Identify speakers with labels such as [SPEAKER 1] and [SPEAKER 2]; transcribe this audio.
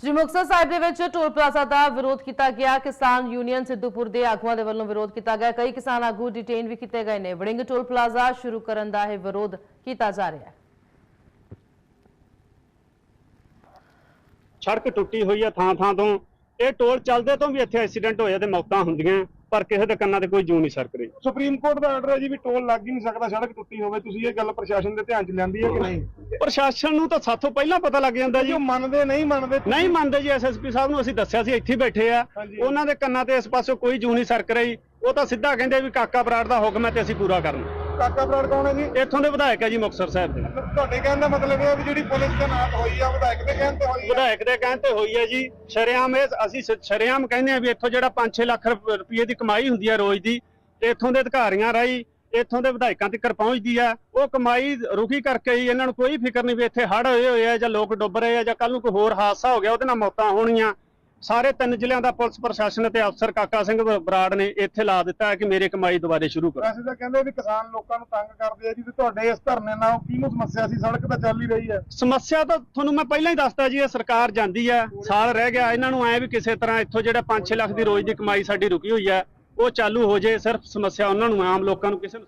[SPEAKER 1] ਸ਼੍ਰੀ ਮੁਕਤਸਰ ਸਾਹਿਬ ਦੇ ਵਿੱਚ toll plaza ਦਾ ਵਿਰੋਧ ਕੀਤਾ ਗਿਆ। ਕਿਸਾਨ ਯੂਨੀਅਨ ਸਿੱਧੂਪੁਰ ਦੇ ਆਗੂਆਂ ਦੇ ਵੱਲੋਂ ਵਿਰੋਧ ਕੀਤਾ ਗਿਆ। ਕਈ ਕਿਸਾਨ ਆਗੂ ਡਿਟੇਨ ਵੀ ਕੀਤੇ ਗਏ ਨੇ। ਵੜਿੰਗ ਟੋਲ ਪਲਾਜ਼ਾ ਸ਼ੁਰੂ ਕਰਨ ਦਾ ਇਹ ਵਿਰੋਧ ਕੀਤਾ ਜਾ ਰਿਹਾ ਹੈ।
[SPEAKER 2] ਸੜਕ ਟੁੱਟੀ ਹੋਈ ਹੈ ਥਾਂ ਥਾਂ ਤੋਂ। ਇਹ ਟੋਲ ਚੱਲਦੇ ਤੋਂ ਵੀ ਇੱਥੇ ਐਕਸੀਡੈਂਟ ਹੋਇਆ ਤੇ ਮੌਤਾਂ ਹੁੰਦੀਆਂ। ਪਰ ਕਿਸੇ ਦੇ ਕੰਨਾਂ ਤੇ ਕੋਈ ਜੂ ਨਹੀਂ ਸਰਕ ਰਹੀ
[SPEAKER 3] ਸੁਪਰੀਮ ਕੋਰਟ ਦਾ ਆਰਡਰ ਹੈ ਜੀ ਵੀ ਟੋਲ ਲੱਗ ਹੀ ਨਹੀਂ ਸਕਦਾ ਸੜਕ ਟੁੱਟੀ ਹੋਵੇ। ਤੁਸੀਂ ਇਹ ਗੱਲ ਪ੍ਰਸ਼ਾਸਨ ਦੇ ਧਿਆਨ 'ਚ ਲਿਆਂਦੀ ਹੈ ਕਿ ਨਹੀਂ?
[SPEAKER 2] ਪ੍ਰਸ਼ਾਸਨ ਨੂੰ ਤਾਂ ਸਾਥੋਂ ਪਹਿਲਾਂ ਪਤਾ ਲੱਗ ਜਾਂਦਾ ਜੀ।
[SPEAKER 3] ਉਹ ਮੰਨਦੇ ਨਹੀਂ ਮੰਨਦੇ
[SPEAKER 2] ਨਹੀਂ ਮੰਨਦੇ ਜੀ ਐਸਐਸਪੀ ਸਾਹਿਬ ਨੂੰ ਅਸੀਂ ਦੱਸਿਆ ਸੀ ਇੱਥੇ ਬੈਠੇ ਆ।
[SPEAKER 3] ਹਾਂਜੀ।
[SPEAKER 2] ਉਹਨਾਂ ਦੇ ਕੰਨਾਂ ਤੇ ਇਸ ਪਾਸੋਂ ਕੋਈ ਜੂ ਨਹੀਂ ਸਰਕ ਰਹੀ। ਉਹ ਤਾਂ ਸਿੱਧਾ ਕਹਿੰਦੇ ਵੀ ਕਾਕਾ ਬਰਾੜ ਦਾ ਹੁਕਮ ਹੈ ਤੇ ਅਸੀਂ ਪੂਰਾ ਕਰਨਾ।
[SPEAKER 3] ਕਾਕਾ ਬਰਾੜ ਕੌਣ ਹੈ ਜੀ?
[SPEAKER 2] ਇੱਥੋਂ ਦੇ ਵਿਧਾਇਕ ਹੈ ਜੀ ਮੁਕਤਸਰ ਸਾਹਿਬ ਦੇ।
[SPEAKER 3] ਤੁਹਾਡੇ ਕਹਿਣ ਦਾ ਮਤਲਬ ਇਹ ਹੈ ਵੀ ਜਿਹੜੀ ਪੁਲਿਸ ਦੇ ਨਾਲ ਹੋਈ ਆ ਵਿਧਾਇਕ ਦੇ ਕਹਿਣ ਤੇ
[SPEAKER 2] ਵਿਧਾਇਕ ਦੇ ਕਹਿਣ ਤੇ ਹੋਈ ਹੈ ਜੀ, ਸ਼ਰੇਆਮ ਇਹ, ਅਸੀਂ ਸ- ਸ਼ਰੇਆਮ ਕਹਿੰਦੇ ਆ ਵੀ ਇੱਥੋਂ ਜਿਹੜਾ 5-6 ਲੱਖ ਰੁਪਏ ਦੀ ਕਮਾਈ ਹੁੰਦੀ ਹੈ ਰੋਜ਼ ਦੀ, ਤੇ ਇੱਥੋਂ ਦੇ ਅਧਿਕਾਰੀਆਂ ਰਾਹੀਂ, ਇੱਥੋਂ ਦੇ ਵਿਧਾਇਕਾਂ ਤੱਕ ਪਹੁੰਚਦੀ ਆ ਉਹ ਕਮਾਈ ਰੁਕੀ ਕਰਕੇ ਹੀ ਇਹਨਾਂ ਨੂੰ ਕੋਈ ਫਿਕਰ ਨਹੀਂ ਵੀ ਇੱਥੇ ਹੜ ਹੋਏ ਹੋਏ ਆ ਜਾਂ ਲੋਕ ਡੁੱਬ ਰਹੇ ਆ ਜਾਂ ਕੱਲ ਨੂੰ ਕੋਈ ਹੋਰ ਹਾਦਸਾ ਹੋ ਗਿਆ, ਉਹਦੇ ਨਾਲ ਮੌਤਾਂ ਹੋਣੀਆਂ। ਸਾਰੇ ਤਿੰਨ ਜ਼ਿਲ੍ਹਿਆਂ ਦਾ ਪੁਲਿਸ ਪ੍ਰਸ਼ਾਸਨ ਤੇ ਅਫਸਰ ਕਾਕਾ ਸਿੰਘ ਬਰਾੜ ਨੇ ਇੱਥੇ ਲਾ ਦਿੱਤਾ ਹੈ ਕਿ ਮੇਰੇ ਕਮਾਈ ਦੁਬਾਰੇ ਸ਼ੁਰੂ ਕਰੋ।
[SPEAKER 3] ਵੈਸੇ ਤਾਂ ਕਹਿੰਦੇ ਵੀ ਕਿਸਾਨ ਲੋਕਾਂ ਨੂੰ ਤੰਗ ਕਰਦੇ ਆ ਜੀ ਤੇ ਤੁਹਾਡੇ ਇਸ ਧਰਨੇ ਨਾਲ ਕਿਹਨੂੰ ਸਮੱਸਿਆ ਸੀ? ਸੜਕ ਤਾਂ ਚੱਲ ਹੀ ਰਹੀ ਹੈ।
[SPEAKER 2] ਸਮੱਸਿਆ ਤਾਂ ਤੁਹਾਨੂੰ ਮੈਂ ਪਹਿਲਾਂ ਹੀ ਦੱਸਤਾ ਜੀ ਇਹ ਸਰਕਾਰ ਜਾਂਦੀ ਆ ਸਾਲ ਰਹਿ ਗਿਆ। ਇਹਨਾਂ ਨੂੰ ਐ ਵੀ ਕਿਸੇ ਤਰ੍ਹਾਂ ਇੱਥੋਂ ਜਿਹੜਾ 5-6 ਲੱਖ ਦੀ ਰੋਜ਼ ਦੀ ਕਮਾਈ ਸਾਡੀ ਰੁਕੀ ਹੋਈ ਆ ਉਹ ਚਾਲੂ ਹੋ ਜੇ ਸਿਰਫ ਸਮੱਸਿਆ ਉਹਨਾਂ ਨੂੰ ਆਮ ਲੋਕਾਂ ਨੂੰ ਕਿਸੇ ਨੂੰ